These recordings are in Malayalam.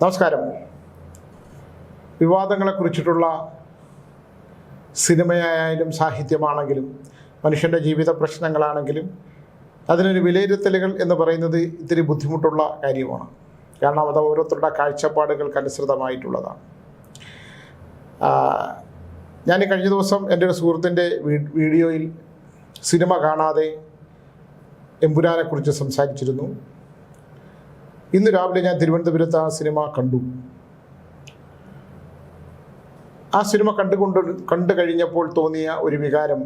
നമസ്കാരം. വിവാദങ്ങളെക്കുറിച്ചിട്ടുള്ള സിനിമയായാലും സാഹിത്യമാണെങ്കിലും മനുഷ്യന്റെ ജീവിത പ്രശ്നങ്ങളാണെങ്കിലും അതിനൊരു വിലയിരുത്തലുകൾ എന്ന് പറയുന്നത് ഇത്തിരി ബുദ്ധിമുട്ടുള്ള കാര്യമാണ്. കാരണം അത് ഓരോരുത്തരുടെ കാഴ്ചപ്പാടുകൾക്കനുസൃതമായിട്ടുള്ളതാണ്. അനുസൃതമായിട്ടുള്ളതാണ് ഞാൻ കഴിഞ്ഞ ദിവസം എന്റെ ഒരു സുഹൃത്തിന്റെ വീഡിയോയിൽ സിനിമ കാണാതെ എമ്പുരാനെക്കുറിച്ച് സംസാരിച്ചിരുന്നു. ഇന്ന് രാവിലെ ഞാൻ തിരുവനന്തപുരത്ത് ആ സിനിമ കണ്ടു. ആ സിനിമ കണ്ടുകൊണ്ട് കണ്ടു കഴിഞ്ഞപ്പോൾ തോന്നിയ ഒരു വികാരം.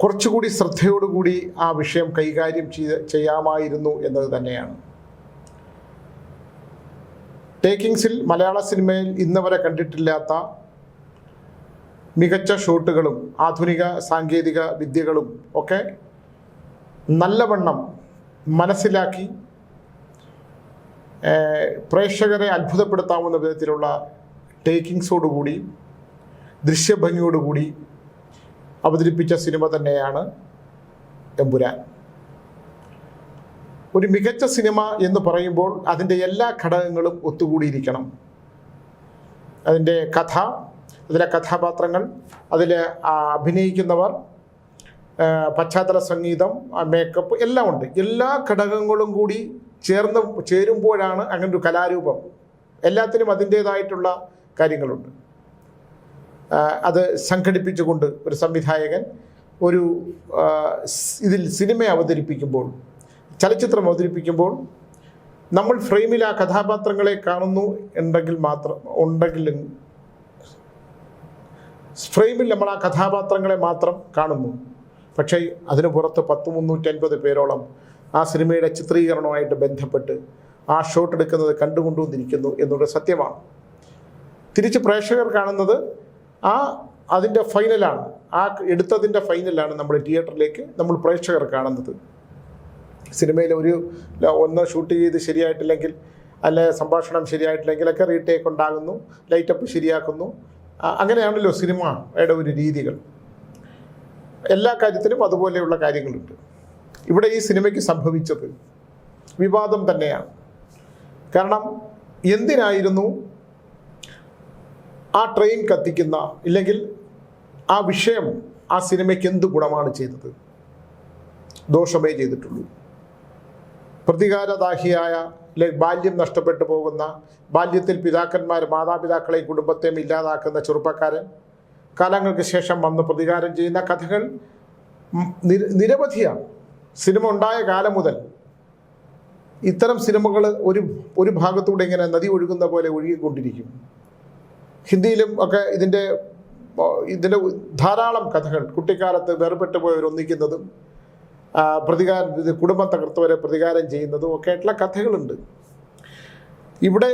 കുറച്ചുകൂടി ശ്രദ്ധയോടുകൂടി ആ വിഷയം കൈകാര്യം ചെയ്ത് ചെയ്യാമായിരുന്നു എന്നത് തന്നെയാണ്. ടേക്കിങ്സിൽ മലയാള സിനിമയിൽ ഇന്നവരെ കണ്ടിട്ടില്ലാത്ത മികച്ച ഷോട്ടുകളും ആധുനിക സാങ്കേതിക വിദ്യകളും ഒക്കെ നല്ലവണ്ണം മനസ്സിലാക്കി പ്രേക്ഷകരെ അത്ഭുതപ്പെടുത്താവുന്ന വിധത്തിലുള്ള ടേക്കിങ്സോടുകൂടി ദൃശ്യഭംഗിയോടുകൂടി അവതരിപ്പിച്ച സിനിമ തന്നെയാണ് എമ്പുരാൻ. ഒരു മികച്ച സിനിമ എന്ന് പറയുമ്പോൾ അതിന്റെ എല്ലാ ഘടകങ്ങളും ഒത്തുകൂടിയിരിക്കണം. അതിന്റെ കഥ അതിലെ കഥാപാത്രങ്ങൾ അതിൽ അഭിനയിക്കുന്നവർ പശ്ചാത്തല സംഗീതം മേക്കപ്പ് എല്ലാം ഉണ്ട്. എല്ലാ ഘടകങ്ങളും കൂടി ചേർന്ന് ചേരുമ്പോഴാണ് അങ്ങനെ ഒരു കലാരൂപം. എല്ലാത്തിനും അതിന്റേതായിട്ടുള്ള കാര്യങ്ങളുണ്ട്. അത് സംഘടിപ്പിച്ചുകൊണ്ട് ഒരു സംവിധായകൻ ഒരു ഇതിൽ സിനിമ അവതരിപ്പിക്കുമ്പോൾ ചലച്ചിത്രം അവതരിപ്പിക്കുമ്പോൾ നമ്മൾ ഫ്രെയിമിൽ ആ കഥാപാത്രങ്ങളെ കാണുന്നു ഉണ്ടെങ്കിൽ മാത്രം ഉണ്ടെങ്കിൽ ഫ്രെയിമിൽ നമ്മൾ ആ കഥാപാത്രങ്ങളെ മാത്രം കാണുന്നു. പക്ഷേ അതിനു പുറത്ത് പത്ത് മുന്നൂറ്റൻപത് പേരോളം ആ സിനിമയുടെ ചിത്രീകരണവുമായിട്ട് ബന്ധപ്പെട്ട് ആ ഷോട്ട് എടുക്കുന്നത് കണ്ടുകൊണ്ടുവന്നിരിക്കുന്നു എന്നുള്ളത് സത്യമാണ്. തിരിച്ച് പ്രേക്ഷകർ കാണുന്നത് ആ അതിന്റെ ഫൈനലാണ്. ആ എടുത്തതിന്റെ ഫൈനലാണ് നമ്മൾ തിയേറ്ററിലേക്ക് നമ്മൾ പ്രേക്ഷകർ കാണുന്നത്. സിനിമയിൽ ഒരു ഒന്ന് ഷൂട്ട് ചെയ്ത് ശരിയായിട്ടില്ലെങ്കിൽ അല്ലെ സംഭാഷണം ശരിയായിട്ടില്ലെങ്കിൽ ഒക്കെ റീടേക്ക് ഉണ്ടാകുന്നു ലൈറ്റപ്പ് ശരിയാക്കുന്നു. അങ്ങനെയാണല്ലോ സിനിമയുടെ ഒരു രീതികൾ. എല്ലാ കാര്യത്തിലും അതുപോലെയുള്ള കാര്യങ്ങളുണ്ട്. ഇവിടെ ഈ സിനിമയ്ക്ക് സംഭവിച്ചത് വിവാദം തന്നെയാണ്. കാരണം എന്തിനായിരുന്നു ആ ട്രെയിൻ കത്തിക്കുന്ന ഇല്ലെങ്കിൽ ആ വിഷയം ആ സിനിമയ്ക്ക് എന്ത് ഗുണമാണ് ചെയ്തത്? ദോഷമേ ചെയ്തിട്ടുള്ളൂ. പ്രതികാരദാഹിയായ അല്ലെ ബാല്യം നഷ്ടപ്പെട്ടു പോകുന്ന ബാല്യത്തിൽ പിതാക്കന്മാർ മാതാപിതാക്കളെയും കുടുംബത്തെയും ഇല്ലാതാക്കുന്ന ചെറുപ്പക്കാരൻ കാലങ്ങൾക്ക് ശേഷം വന്ന് പ്രതികാരം ചെയ്യുന്ന കഥകൾ നിരവധിയാണ്. സിനിമ ഉണ്ടായ കാലം മുതൽ ഇത്തരം സിനിമകൾ ഒരു ഒരു ഭാഗത്തൂടെ ഇങ്ങനെ നദി ഒഴുകുന്ന പോലെ ഒഴുകിക്കൊണ്ടിരിക്കും. ഹിന്ദിയിലും ഒക്കെ ഇതിന്റെ ഇതിന്റെ ധാരാളം കഥകൾ കുട്ടിക്കാലത്ത് വേർപെട്ടു പോയവർ ഒന്നിക്കുന്നതും പ്രതികാരം കുടുംബം തകർത്തവരെ പ്രതികാരം ചെയ്യുന്നതും ഒക്കെ ആയിട്ടുള്ള കഥകളുണ്ട്. ഇവിടെ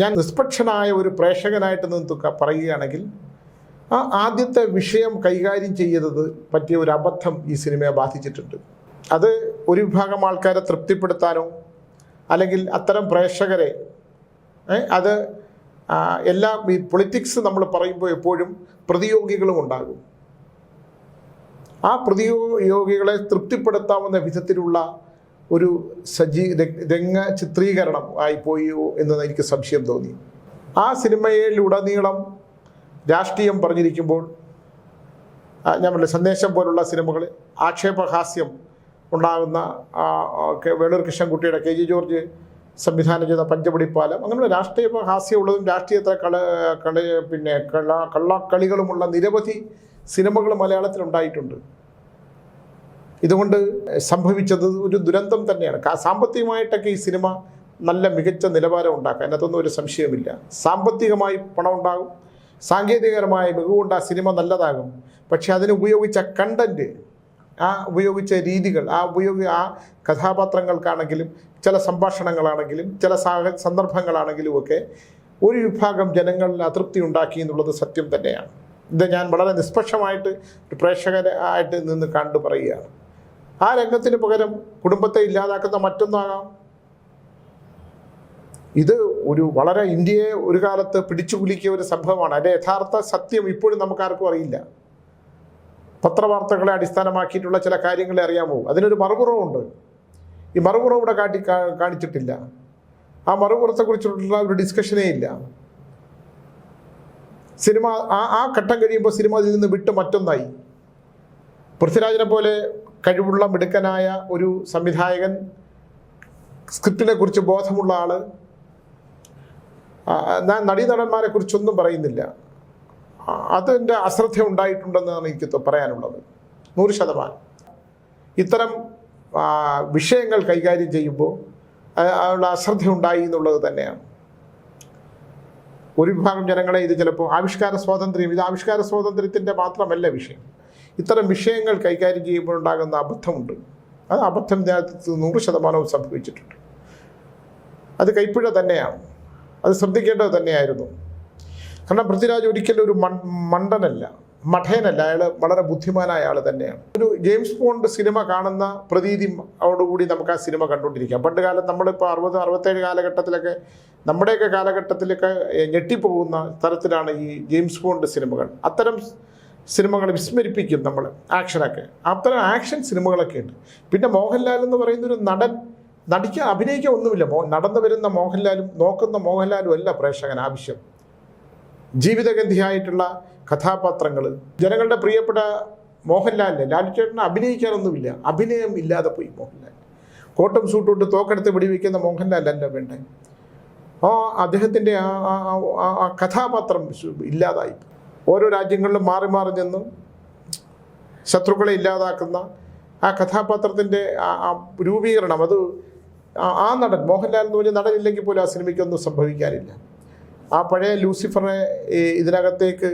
ഞാൻ നിഷ്പക്ഷനായ ഒരു പ്രേക്ഷകനായിട്ട് നിന്ന് പറയുകയാണെങ്കിൽ ആ ആദ്യത്തെ വിഷയം കൈകാര്യം ചെയ്തത് പറ്റിയ ഒരു അബദ്ധം ഈ സിനിമയെ ബാധിച്ചിട്ടുണ്ട്. അത് ഒരു വിഭാഗം ആൾക്കാരെ തൃപ്തിപ്പെടുത്താനോ അല്ലെങ്കിൽ അത്തരം പ്രേക്ഷകരെ അത് എല്ലാ ഈ പൊളിറ്റിക്സ് നമ്മൾ പറയുമ്പോൾ എപ്പോഴും പ്രതിയോഗികളും ഉണ്ടാകും. ആ പ്രതിയോഗികളെ തൃപ്തിപ്പെടുത്താവുന്ന വിധത്തിലുള്ള ഒരു സജീ രംഗ ചിത്രീകരണം ആയിപ്പോയോ എന്ന് എനിക്ക് സംശയം തോന്നി. ആ സിനിമയിലുടനീളം രാഷ്ട്രീയം പറഞ്ഞിരിക്കുമ്പോൾ പറഞ്ഞ സന്ദേശം പോലുള്ള സിനിമകൾ ആക്ഷേപഹാസ്യം ഉണ്ടാകുന്ന വേളൂർ കൃഷ്ണൻകുട്ടിയുടെ കെ ജി ജോർജ് സംവിധാനം ചെയ്ത പഞ്ചപടിപ്പാലം. അങ്ങനെയുള്ള രാഷ്ട്രീയ ഹാസ്യമുള്ളതും രാഷ്ട്രീയത്തെ കള കളി പിന്നെ കള കള്ളക്കളികളുമുള്ള നിരവധി സിനിമകൾ മലയാളത്തിൽ ഉണ്ടായിട്ടുണ്ട്. ഇതുകൊണ്ട് സംഭവിച്ചത് ഒരു ദുരന്തം തന്നെയാണ്. സാമ്പത്തികമായിട്ടൊക്കെ ഈ സിനിമ നല്ല മികച്ച നിലവാരം ഉണ്ടാക്കാം അതിനകത്തൊന്നും ഒരു സംശയമില്ല സാമ്പത്തികമായി പണം ഉണ്ടാകും സാങ്കേതികപരമായ മികവുകൊണ്ട് ആ സിനിമ നല്ലതാകും. പക്ഷെ അതിന് ഉപയോഗിച്ച കണ്ടന്റ് ആ ഉപയോഗിച്ച രീതികൾ ആ ഉപയോഗി ആ കഥാപാത്രങ്ങൾക്കാണെങ്കിലും ചില സംഭാഷണങ്ങളാണെങ്കിലും ചില സാഹ സന്ദർഭങ്ങളാണെങ്കിലും ഒക്കെ ഒരു വിഭാഗം ജനങ്ങളിൽ അതൃപ്തി ഉണ്ടാക്കി എന്നുള്ളത് സത്യം തന്നെയാണ്. ഇത് ഞാൻ വളരെ നിഷ്പക്ഷമായിട്ട് ഒരു പ്രേക്ഷകരായിട്ട് നിന്ന് കണ്ടു പറയുകയാണ് ആ രംഗത്തിന് പകരം കുടുംബത്തെ ഇല്ലാതാക്കുന്ന മറ്റൊന്നാകാം. ഇത് ഒരു വളരെ ഇന്ത്യയെ ഒരു കാലത്ത് പിടിച്ചു കുലുക്കിയ ഒരു സംഭവമാണ്. അതിന്റെ യഥാർത്ഥ സത്യം ഇപ്പോഴും നമുക്കാർക്കും അറിയില്ല. പത്രവാർത്തകളെ അടിസ്ഥാനമാക്കിയിട്ടുള്ള ചില കാര്യങ്ങളെ അറിയാമോ? അതിനൊരു മറുപുറമുണ്ട് ഈ മറുപുറം ഇവിടെ കാട്ടി കാണിച്ചിട്ടില്ല. ആ മറുപുറത്തെക്കുറിച്ചുള്ള ഒരു ഡിസ്കഷനേ ഇല്ല. സിനിമ ആ ആ ഘട്ടം കഴിയുമ്പോൾ സിനിമ അതിൽ നിന്ന് വിട്ട് മറ്റൊന്നായി. പൃഥ്വിരാജിനെ പോലെ കഴിവുള്ള മിടുക്കനായ ഒരു സംവിധായകൻ സ്ക്രിപ്റ്റിനെക്കുറിച്ച് ബോധമുള്ള ആൾ ആ, ഞാൻ നടീനടന്മാരെ കുറിച്ചൊന്നും പറയുന്നില്ല. അതിന്റെ അശ്രദ്ധ ഉണ്ടായിട്ടുണ്ടെന്നാണ് എനിക്ക് പറയാനുള്ളത്. നൂറ് ശതമാനം. ഇത്തരം വിഷയങ്ങൾ കൈകാര്യം ചെയ്യുമ്പോൾ അതിനുള്ള അശ്രദ്ധ ഉണ്ടായി എന്നുള്ളത് തന്നെയാണ്. ഒരു വിഭാഗം ജനങ്ങളെ ഇത് ചിലപ്പോൾ ആവിഷ്കാര സ്വാതന്ത്ര്യം ഇത് ആവിഷ്കാര സ്വാതന്ത്ര്യത്തിന്റെ മാത്രമല്ല വിഷയം. ഇത്തരം വിഷയങ്ങൾ കൈകാര്യം ചെയ്യുമ്പോൾ ഉണ്ടാകുന്ന അബദ്ധമുണ്ട്. അത് അബദ്ധം ഇതിനകത്ത് നൂറ് ശതമാനവും സംഭവിച്ചിട്ടുണ്ട്. അത് കൈപ്പിഴ തന്നെയാണ്. അത് ശ്രദ്ധിക്കേണ്ടത് തന്നെയായിരുന്നു. കാരണം പൃഥ്വിരാജ് ഒരിക്കലും ഒരു മണ്ടനല്ല മഠേനല്ല. അയാൾ വളരെ ബുദ്ധിമാനായ ആൾ തന്നെയാണ്. ഒരു ജെയിംസ് ബോണ്ട് സിനിമ കാണുന്ന പ്രതീതി അവടുകൂടി നമുക്ക് ആ സിനിമ കണ്ടുകൊണ്ടിരിക്കാം. പണ്ട് കാലം നമ്മളിപ്പോൾ അറുപത് അറുപത്തേഴ് കാലഘട്ടത്തിലൊക്കെ നമ്മുടെയൊക്കെ കാലഘട്ടത്തിലൊക്കെ ഞെട്ടിപ്പോകുന്ന തരത്തിലാണ് ഈ ജെയിംസ് ബോണ്ട് സിനിമകൾ. അത്തരം സിനിമകൾ വിസ്മരിപ്പിക്കും നമ്മൾ ആക്ഷനൊക്കെ. അത്തരം ആക്ഷൻ സിനിമകളൊക്കെ ഉണ്ട് പിന്നെ മോഹൻലാൽ എന്ന് പറയുന്ന ഒരു നടൻ നടിക്കാൻ അഭിനയിക്കുക ഒന്നുമില്ല. മോ നടന്നു വരുന്ന മോഹൻലാലും നോക്കുന്ന മോഹൻലാലും അല്ല പ്രേക്ഷകൻ ആവശ്യം. ജീവിതഗന്ധിയായിട്ടുള്ള കഥാപാത്രങ്ങൾ ജനങ്ങളുടെ പ്രിയപ്പെട്ട മോഹൻലാലിനെ ലാലുചേട്ടന് അഭിനയിക്കാനൊന്നുമില്ല. അഭിനയം ഇല്ലാതെ പോയി മോഹൻലാൽ. കോട്ടം സൂട്ടുകൊണ്ട് തോക്കെടുത്ത് വെടിവെക്കുന്ന മോഹൻലാലല്ല വേണ്ടേ? ആ അദ്ദേഹത്തിന്റെ ആ കഥാപാത്രം ഇല്ലാതായി. ഓരോ രാജ്യങ്ങളിലും മാറി മാറി നിന്നും ശത്രുക്കളെ ഇല്ലാതാക്കുന്ന ആ കഥാപാത്രത്തിന്റെ രൂപീകരണം. അത് ആ- നടൻ മോഹൻലാൽ എന്ന് പറഞ്ഞ നടനില്ലെങ്കിൽ പോലും ആ സിനിമയ്ക്കൊന്നും സംഭവിക്കാനില്ല. ആ പഴയ ലൂസിഫറെ ഇതിനകത്തേക്ക്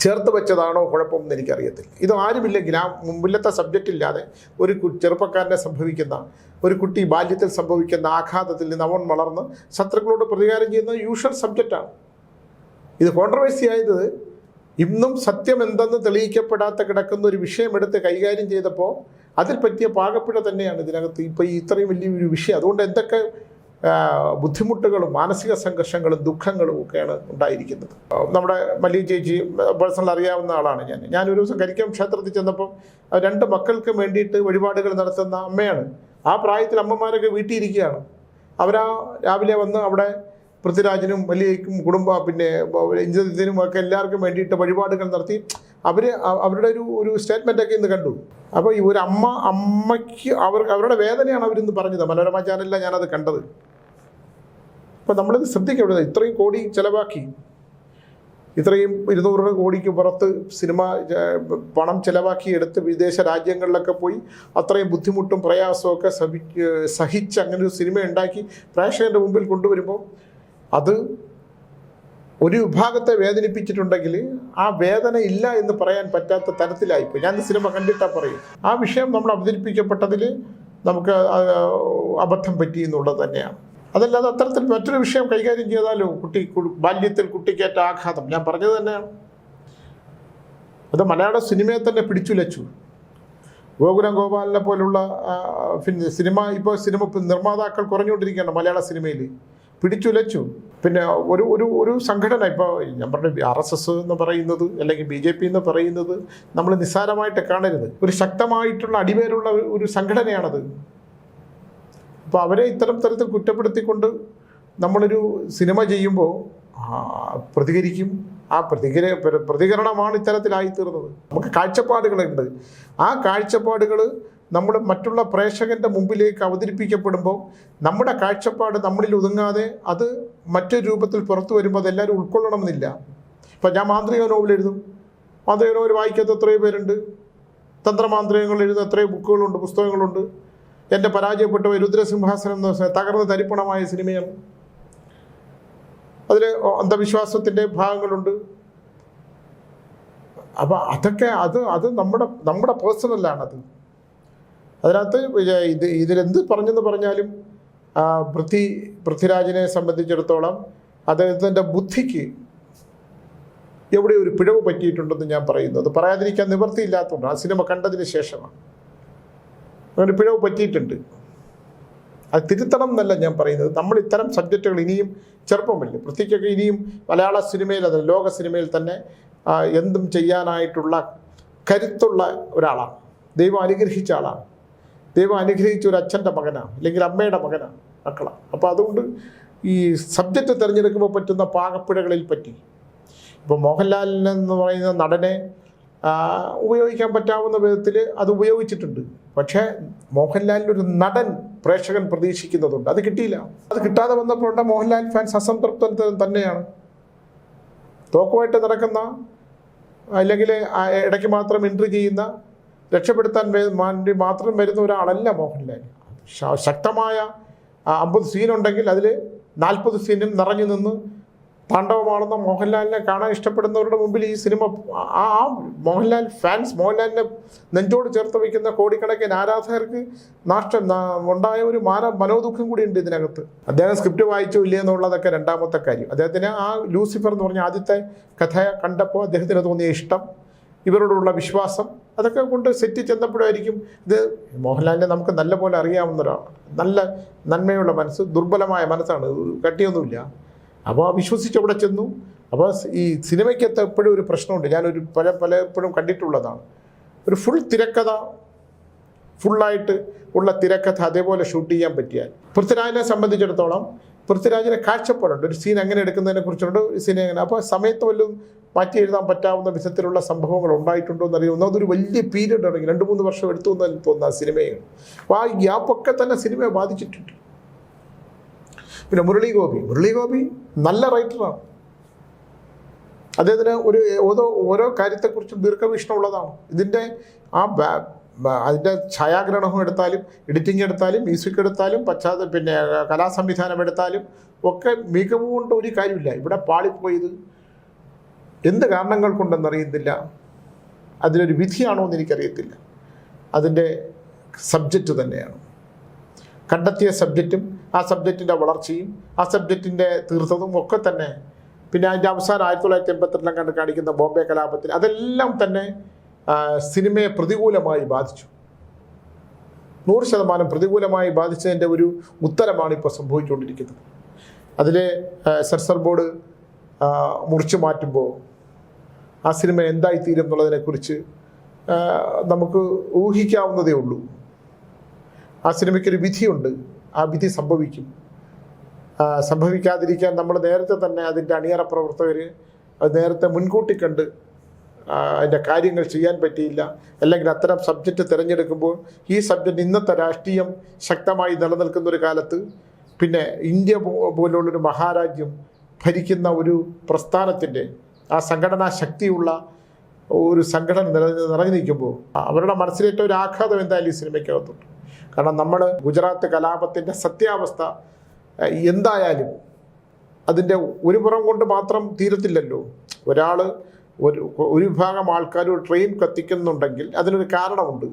ചേർത്ത് വെച്ചതാണോ കുഴപ്പമെന്ന് എനിക്കറിയത്തില്ല. ഇത് ആരുമില്ലെങ്കിൽ ആ മുമ്പിലത്തെ സബ്ജക്റ്റ് ഇല്ലാതെ ഒരു ചെറുപ്പക്കാരനെ സംഭവിക്കുന്ന ഒരു കുട്ടി ബാല്യത്തിൽ സംഭവിക്കുന്ന ആഘാതത്തിൽ നിന്ന് അവൻ വളർന്ന് ശത്രുക്കളോട് പ്രതികാരം ചെയ്യുന്ന യൂഷ്വൽ സബ്ജക്റ്റാണ് ഇത് കോൺട്രവേഴ്സി ആയത് ഇന്നും സത്യം എന്തെന്ന് തെളിയിക്കപ്പെടാത്ത കിടക്കുന്ന ഒരു വിഷയം എടുത്ത് കൈകാര്യം ചെയ്തപ്പോൾ അതിൽ പറ്റിയ പാകപ്പിഴ തന്നെയാണ് ഇതിനകത്ത്. ഇപ്പോൾ ഈ ഇത്രയും വലിയൊരു വിഷയം. അതുകൊണ്ട് എന്തൊക്കെ ബുദ്ധിമുട്ടുകളും മാനസിക സംഘർഷങ്ങളും ദുഃഖങ്ങളും ഒക്കെയാണ് ഉണ്ടായിരിക്കുന്നത്. നമ്മുടെ മല്ലി ചേച്ചി പേഴ്സണൽ അറിയാവുന്ന ആളാണ് ഞാൻ. ഞാൻ ഒരു ദിവസം കരിക്കം ക്ഷേത്രത്തിൽ ചെന്നപ്പം രണ്ട് മക്കൾക്ക് വേണ്ടിയിട്ട് വഴിപാടുകൾ നടത്തുന്ന അമ്മയാണ്. ആ പ്രായത്തിൽ അമ്മമാരൊക്കെ വീട്ടിൽ ഇരിക്കുകയാണ് അവരാ രാവിലെ വന്ന് അവിടെ പൃഥ്വിരാജിനും വലിയക്കും കുടുംബ പിന്നെ ഇന്ദ്രജിത്തിനും ഒക്കെ എല്ലാവർക്കും വേണ്ടിയിട്ട് വഴിപാടുകൾ നടത്തി. അവർ അവരുടെ ഒരു ഒരു സ്റ്റേറ്റ്മെന്റ് ഒക്കെ ഇന്ന് കണ്ടു. അപ്പോൾ ഈ ഒരു അമ്മ അമ്മയ്ക്ക് അവർ അവരുടെ വേദനയാണ് അവരിന്ന് പറഞ്ഞത്. മനോരമ ചാനലിലാണ് ഞാനത് കണ്ടത്. അപ്പോൾ നമ്മളിത് ശ്രദ്ധിക്കുന്നത് ഇത്രയും കോടി ചിലവാക്കി. ഇത്രയും ഇരുന്നൂറ് കോടിക്ക് പുറത്ത് സിനിമ പണം ചിലവാക്കി എടുത്ത് വിദേശ രാജ്യങ്ങളിലൊക്കെ പോയി അത്രയും ബുദ്ധിമുട്ടും പ്രയാസമൊക്കെ സഹി സഹിച്ച് അങ്ങനെ ഒരു സിനിമ ഉണ്ടാക്കി പ്രേക്ഷകന്റെ മുമ്പിൽ കൊണ്ടുവരുമ്പോൾ അത് ഒരു വിഭാഗത്തെ വേദനിപ്പിച്ചിട്ടുണ്ടെങ്കിൽ ആ വേദന ഇല്ല എന്ന് പറയാൻ പറ്റാത്ത തരത്തിലായിപ്പോയി ഞാൻ സിനിമ കണ്ടിട്ടാ പറയും. ആ വിഷയം നമ്മൾ അവതരിപ്പിക്കപ്പെട്ടതിൽ നമുക്ക് അബദ്ധം പറ്റി എന്നുള്ളത് തന്നെയാണ്. അതല്ലാതെ അത്തരത്തിൽ മറ്റൊരു വിഷയം കൈകാര്യം ചെയ്താലോ? കുട്ടി ബാല്യത്തിൽ കുട്ടിക്കേറ്റ ആഘാതം. ഞാൻ പറഞ്ഞത് തന്നെയാണ്. അത് മലയാള സിനിമയെ തന്നെ പിടിച്ചുലച്ചു. ഗോകുലം ഗോപാലിനെ പോലുള്ള സിനിമ ഇപ്പോൾ സിനിമ നിർമ്മാതാക്കൾ കുറഞ്ഞുകൊണ്ടിരിക്കുകയാണ് മലയാള സിനിമയിൽ. പിടിച്ചുലച്ചു. പിന്നെ ഒരു ഒരു ഒരു സംഘടന ഇപ്പോൾ ഞാൻ പറഞ്ഞ ആർ എസ് എസ് എന്ന് പറയുന്നത് അല്ലെങ്കിൽ ബി ജെ പി എന്ന് പറയുന്നത് നമ്മൾ നിസ്സാരമായിട്ട് കാണരുത്. ഒരു ശക്തമായിട്ടുള്ള അടിവേരുള്ള ഒരു- സംഘടനയാണത്. അപ്പോൾ അവരെ ഇത്തരം തരത്തിൽ കുറ്റപ്പെടുത്തിക്കൊണ്ട് നമ്മളൊരു സിനിമ ചെയ്യുമ്പോൾ പ്രതികരിക്കും. ആ പ്രതികര പ്ര- പ്രതികരണമാണ് ഇത്തരത്തിലായിത്തീർന്നത്. നമുക്ക് കാഴ്ചപ്പാടുകളുണ്ട്. ആ കാഴ്ചപ്പാടുകൾ നമ്മൾ മറ്റുള്ള പ്രേക്ഷകന്റെ മുമ്പിലേക്ക് അവതരിപ്പിക്കപ്പെടുമ്പോൾ നമ്മുടെ കാഴ്ചപ്പാട് നമ്മളിൽ ഒതുങ്ങാതെ അത് മറ്റൊരു രൂപത്തിൽ പുറത്തു വരുമ്പോൾ അതെല്ലാവരും ഉൾക്കൊള്ളണമെന്നില്ല. ഇപ്പം ഞാൻ മാന്ത്രിക നോവൽ എഴുതും. മാന്ത്രിക നോവൽ വായിക്കാത്ത എത്രയോ പേരുണ്ട്. തന്ത്രമാന്ത്രികങ്ങൾ എഴുതുന്ന എത്രയോ ബുക്കുകളുണ്ട് പുസ്തകങ്ങളുണ്ട്. എന്റെ പരാജയപ്പെട്ട രുദ്രസിംഹാസനം എന്ന തകർന്ന തരിപ്പണമായ സിനിമയാണ്. അതിൽ അന്ധവിശ്വാസത്തിന്റെ ഭാഗങ്ങളുണ്ട്. അപ്പം അതൊക്കെ അത് അത് നമ്മുടെ നമ്മുടെ പേഴ്സണലാണത് അതിനകത്ത് ഇത് ഇതിലെന്ത് പറഞ്ഞെന്ന് പറഞ്ഞാലും പൃഥ്വി പൃഥ്വിരാജിനെ സംബന്ധിച്ചിടത്തോളം അദ്ദേഹത്തിന്റെ ബുദ്ധിക്ക് എവിടെ ഒരു പിഴവ് പറ്റിയിട്ടുണ്ടെന്ന് ഞാൻ പറയുന്നു. അത് പറയാതിരിക്കാൻ നിവൃത്തിയില്ലാത്തതുകൊണ്ട് ആ സിനിമ കണ്ടതിന് ശേഷമാണ്. അങ്ങനെ പിഴവ് പറ്റിയിട്ടുണ്ട്. അത് തിരുത്തണം എന്നല്ല ഞാൻ പറയുന്നത്. നമ്മൾ ഇത്തരം സബ്ജക്റ്റുകൾ ഇനിയും ചെറുപ്പമല്ലേ? പൃഥ്വിക്കൊക്കെ ഇനിയും മലയാള സിനിമയിൽ അത് ലോക സിനിമയിൽ തന്നെ എന്തും ചെയ്യാനായിട്ടുള്ള കരുത്തുള്ള ഒരാളാണ്. ദൈവം അനുഗ്രഹിച്ച ആളാണ്. ദൈവം അനുഗ്രഹിച്ച ഒരു അച്ഛന്റെ മകനാണ് അല്ലെങ്കിൽ അമ്മയുടെ മകനാണ് മക്കളാണ് അപ്പോൾ അതുകൊണ്ട് ഈ സബ്ജക്റ്റ് തിരഞ്ഞെടുക്കുമ്പോൾ പറ്റുന്ന പാകപ്പിഴകളിൽ പറ്റി. ഇപ്പോൾ മോഹൻലാലിന് എന്ന് പറയുന്ന നടനെ ഉപയോഗിക്കാൻ പറ്റാവുന്ന വിധത്തിൽ അത് ഉപയോഗിച്ചിട്ടുണ്ട്. പക്ഷേ മോഹൻലാലിനൊരു നടൻ പ്രേക്ഷകൻ പ്രതീക്ഷിക്കുന്നതുണ്ട്. അത് കിട്ടിയില്ല. അത് കിട്ടാതെ വന്നപ്പോഴുണ്ട് മോഹൻലാൽ ഫാൻസ് അസംതൃപ്തൻ തന്നെയാണ്. തോക്കുമായിട്ട് നടക്കുന്ന അല്ലെങ്കിൽ ഇടയ്ക്ക് മാത്രം എൻട്രി ചെയ്യുന്ന രക്ഷപ്പെടുത്താൻ വേണ്ടി മാത്രം വരുന്ന ഒരാളല്ല മോഹൻലാൽ ശക്തമായ അമ്പത് സീനുണ്ടെങ്കിൽ അതിൽ നാൽപ്പത് സീനും നിറഞ്ഞു നിന്ന് താണ്ഡവമാണെന്ന മോഹൻലാലിനെ കാണാൻ ഇഷ്ടപ്പെടുന്നവരുടെ മുമ്പിൽ ഈ സിനിമ ആ മോഹൻലാൽ ഫാൻസ് മോഹൻലാലിനെ നെഞ്ചോട് ചേർത്ത് വയ്ക്കുന്ന കോടിക്കണക്കിന് ആരാധകർക്ക് നാഷ്ടം ഉണ്ടായ ഒരു മാന മനോദുഃഖം കൂടി ഉണ്ട് ഇതിനകത്ത്. അദ്ദേഹം സ്ക്രിപ്റ്റ് വായിച്ചോ ഇല്ലേ എന്നുള്ളതൊക്കെ രണ്ടാമത്തെ കാര്യം. അദ്ദേഹത്തിന് ആ ലൂസിഫർ എന്ന് പറഞ്ഞ ആദ്യത്തെ കഥ കണ്ടപ്പോൾ അദ്ദേഹത്തിന് തോന്നിയ ഇഷ്ടം ഇവരോടുള്ള വിശ്വാസം അതൊക്കെ കൊണ്ട് സെറ്റ് ചെന്നപ്പോഴായിരിക്കും ഇത് മോഹൻലാലിനെ നമുക്ക് നല്ല പോലെ അറിയാവുന്ന ഒരാളാണ് നല്ല നന്മയുള്ള മനസ്സ് ദുർബലമായ മനസ്സാണ്. കട്ടിയൊന്നുമില്ല. അപ്പോൾ വിശ്വസിച്ച് അവിടെ ചെന്നു. അപ്പോൾ ഈ സിനിമയ്ക്കകത്ത് എപ്പോഴും ഒരു പ്രശ്നമുണ്ട്. ഞാനൊരു പല പലപ്പോഴും കണ്ടിട്ടുള്ളതാണ്. ഒരു ഫുൾ തിരക്കഥ ഫുള്ളായിട്ട് ഉള്ള തിരക്കഥ അതേപോലെ ഷൂട്ട് ചെയ്യാൻ പറ്റിയാൽ. പൃഥ്വിരാജിനെ സംബന്ധിച്ചിടത്തോളം പൃഥ്വിരാജിനെ കാഴ്ചപ്പാടുണ്ട്. ഒരു സീൻ എങ്ങനെ എടുക്കുന്നതിനെ കുറിച്ചുണ്ട്. സീൻ എങ്ങനെ? അപ്പോൾ സമയത്ത് വല്ലതും മാറ്റി എഴുതാൻ പറ്റാവുന്ന വിധത്തിലുള്ള സംഭവങ്ങൾ ഉണ്ടായിട്ടുണ്ടോ എന്നറിയാം. ഒന്നാമതൊരു വലിയ പീരീഡ് ആണെങ്കിൽ രണ്ട് മൂന്ന് വർഷം എടുത്തു എന്ന് തോന്നുന്ന ആ സിനിമയാണ് അപ്പോൾ ആ ഗ്യാപ്പൊക്കെ തന്നെ സിനിമയെ ബാധിച്ചിട്ടുണ്ട്. പിന്നെ മുരളി ഗോപി. മുരളി ഗോപി നല്ല റൈറ്ററാണ് അദ്ദേഹത്തിന് ഒരു ഓരോ ഓരോ കാര്യത്തെക്കുറിച്ചും ദീർഘവീക്ഷണം ഉള്ളതാണ് ഇതിന്റെ ആ അതിന്റെ ഛായാഗ്രഹണം എടുത്താലും എഡിറ്റിംഗ് എടുത്താലും മ്യൂസിക് എടുത്താലും പശ്ചാത്തല പിന്നെ കലാസംവിധാനം എടുത്താലും ഒക്കെ മികവ് കൊണ്ട് ഒരു കാര്യമില്ല. ഇവിടെ പാളിപ്പോയത് എന്ത് കാരണങ്ങൾ കൊണ്ടെന്നറിയുന്നില്ല അതിനൊരു വിധിയാണോ എന്ന് എനിക്കറിയത്തില്ല. അതിന്റെ സബ്ജക്റ്റ് തന്നെയാണ്. കണ്ടെത്തിയ സബ്ജക്റ്റും ആ സബ്ജക്റ്റിന്റെ വളർച്ചയും ആ സബ്ജക്റ്റിന്റെ തീർത്ഥതും ഒക്കെ തന്നെ പിന്നെ അതിന്റെ അവസാനം ആയിരത്തി തൊള്ളായിരത്തി എൺപത്തിരണ്ടിലും കണ്ട് കാണിക്കുന്ന ബോംബെ കലാപത്തിൽ അതെല്ലാം തന്നെ സിനിമയെ പ്രതികൂലമായി ബാധിച്ചു. നൂറ് ശതമാനം പ്രതികൂലമായി ബാധിച്ചതിന്റെ ഒരു ഉത്തരമാണ് ഇപ്പോൾ സംഭവിച്ചുകൊണ്ടിരിക്കുന്നത്. അതിലെ സെൻസർ ബോർഡ് മുറിച്ചു മാറ്റുമ്പോൾ ആ സിനിമ എന്തായിത്തീരും എന്നുള്ളതിനെക്കുറിച്ച് നമുക്ക് ഊഹിക്കാവുന്നതേ ഉള്ളൂ. ആ സിനിമയ്ക്കൊരു വിധിയുണ്ട്. ആ വിധി സംഭവിക്കും. സംഭവിക്കാതിരിക്കാൻ നമ്മൾ നേരത്തെ തന്നെ അതിന്റെ അണിയറ പ്രവർത്തകർ നേരത്തെ മുൻകൂട്ടി കണ്ട് അതിന്റെ കാര്യങ്ങൾ ചെയ്യാൻ പറ്റിയില്ല. അല്ലെങ്കിൽ അത്തരം സബ്ജക്റ്റ് തിരഞ്ഞെടുക്കുമ്പോൾ ഈ സബ്ജക്റ്റ് ഇന്നത്തെ രാഷ്ട്രീയം ശക്തമായി നിലനിൽക്കുന്ന ഒരു കാലത്ത് പിന്നെ ഇന്ത്യ പോലുള്ളൊരു മഹാരാജ്യം ഭരിക്കുന്ന ഒരു പ്രസ്ഥാനത്തിന്റെ ആ സംഘടനാ ശക്തിയുള്ള ഒരു സംഘടന നിറഞ്ഞു നിൽക്കുമ്പോൾ അവരുടെ മനസ്സിലേറ്റ ഒരു ആഘാതം എന്തായാലും ഈ സിനിമയ്ക്കകത്തുണ്ട്. കാരണം നമ്മൾ ഗുജറാത്ത് കലാപത്തിന്റെ സത്യാവസ്ഥ എന്തായാലും അതിന്റെ ഒരു പുറം കൊണ്ട് മാത്രം തീരത്തില്ലല്ലോ. ഒരാൾ ഒരു ഒരു വിഭാഗം ആൾക്കാർ ഒരു ട്രെയിൻ കത്തിക്കുന്നുണ്ടെങ്കിൽ അതിനൊരു കാരണമുണ്ട്.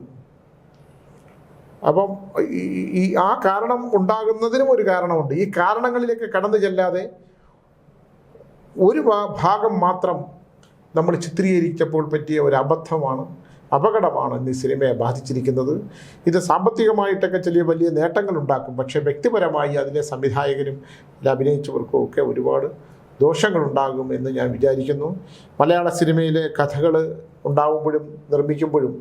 അപ്പം ഈ- ആ കാരണം ഉണ്ടാകുന്നതിനും ഒരു കാരണമുണ്ട്. ഈ കാരണങ്ങളിലേക്ക് കടന്നു ചെല്ലാതെ ഒരു ഭാഗം മാത്രം നമ്മൾ ചിത്രീകരിച്ചപ്പോൾ പറ്റിയ ഒരു അബദ്ധമാണ് അപകടമാണ് ഈ സിനിമയെ ബാധിച്ചിരിക്കുന്നത്. ഇത് സാമ്പത്തികമായിട്ടൊക്കെ ചെറിയ വലിയ നേട്ടങ്ങൾ ഉണ്ടാക്കും പക്ഷേ വ്യക്തിപരമായി അതിലെ സംവിധായകനും അഭിനയിച്ചവർക്കും ഒക്കെ ഒരുപാട് ദോഷങ്ങളുണ്ടാകും എന്ന് ഞാൻ വിചാരിക്കുന്നു. മലയാള സിനിമയിലെ കഥകൾ ഉണ്ടാകുമ്പോഴും നിർമ്മിക്കുമ്പോഴും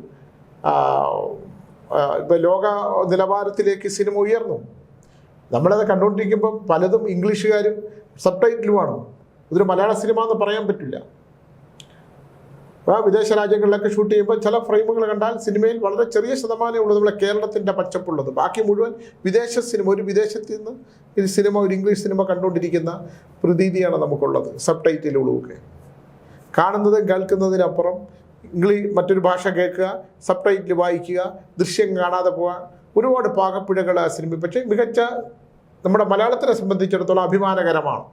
ഇപ്പോൾ ലോക നിലവാരത്തിലേക്ക് സിനിമ ഉയർന്നു. നമ്മളത് കണ്ടുകൊണ്ടിരിക്കുമ്പോൾ പലതും ഇംഗ്ലീഷുകാരും സബ് ടൈറ്റിലുമാണ് ഇതൊരു മലയാള സിനിമ എന്ന് പറയാൻ പറ്റില്ല. വിദേശ രാജ്യങ്ങളിലൊക്കെ ഷൂട്ട് ചെയ്യുമ്പോൾ ചില ഫ്രെയിമുകൾ കണ്ടാൽ സിനിമയിൽ വളരെ ചെറിയ ശതമാനമേ ഉള്ളൂ നമ്മുടെ കേരളത്തിന്റെ പച്ചപ്പുള്ളത്. ബാക്കി മുഴുവൻ വിദേശ സിനിമ ഒരു വിദേശത്ത് നിന്ന് ഒരു സിനിമ ഒരു ഇംഗ്ലീഷ് സിനിമ കണ്ടുകൊണ്ടിരിക്കുന്ന പ്രതീതിയാണ് നമുക്കുള്ളത് സബ് ടൈറ്റിലുള്ളൊക്കെ കാണുന്നതും കേൾക്കുന്നതിനപ്പുറം ഇംഗ്ലീഷ് മറ്റൊരു ഭാഷ കേൾക്കുക സബ് ടൈറ്റിൽ വായിക്കുക ദൃശ്യം കാണാതെ പോവുക ഒരുപാട് പാകപ്പിഴകൾ ആ സിനിമ പക്ഷേ മികച്ച നമ്മുടെ മലയാളത്തിനെ സംബന്ധിച്ചിടത്തോളം അഭിമാനകരമാണ്.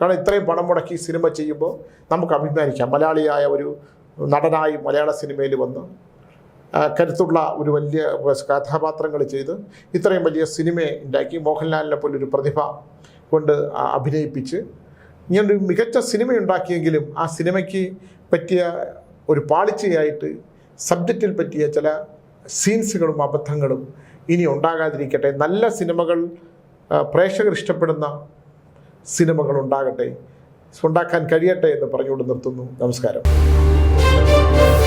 കാരണം ഇത്രയും പണം മുടക്കി സിനിമ ചെയ്യുമ്പോൾ നമുക്ക് അഭിമാനിക്കാം. മലയാളിയായ ഒരു നടനായി മലയാള സിനിമയിൽ വന്ന് കരുത്തുള്ള ഒരു വലിയ കഥാപാത്രങ്ങൾ ചെയ്ത് ഇത്രയും വലിയ സിനിമ ഉണ്ടാക്കി. മോഹൻലാലിനെ പോലൊരു പ്രതിഭ കൊണ്ട് അഭിനയിപ്പിച്ച് ഇങ്ങനൊരു മികച്ച സിനിമ ഉണ്ടാക്കിയെങ്കിലും ആ സിനിമയ്ക്ക് പറ്റിയ ഒരു പാളിച്ചയായിട്ട് സബ്ജക്റ്റിൽ പറ്റിയ ചില സീൻസുകളും അബദ്ധങ്ങളും ഇനി ഉണ്ടാകാതിരിക്കട്ടെ. നല്ല സിനിമകൾ പ്രേക്ഷകർ ഇഷ്ടപ്പെടുന്ന സിനിമകൾ ഉണ്ടാകട്ടെ. ഉണ്ടാക്കാൻ കഴിയട്ടെ എന്ന് പറഞ്ഞുകൊണ്ട് നിർത്തുന്നു. നമസ്കാരം. Thank you.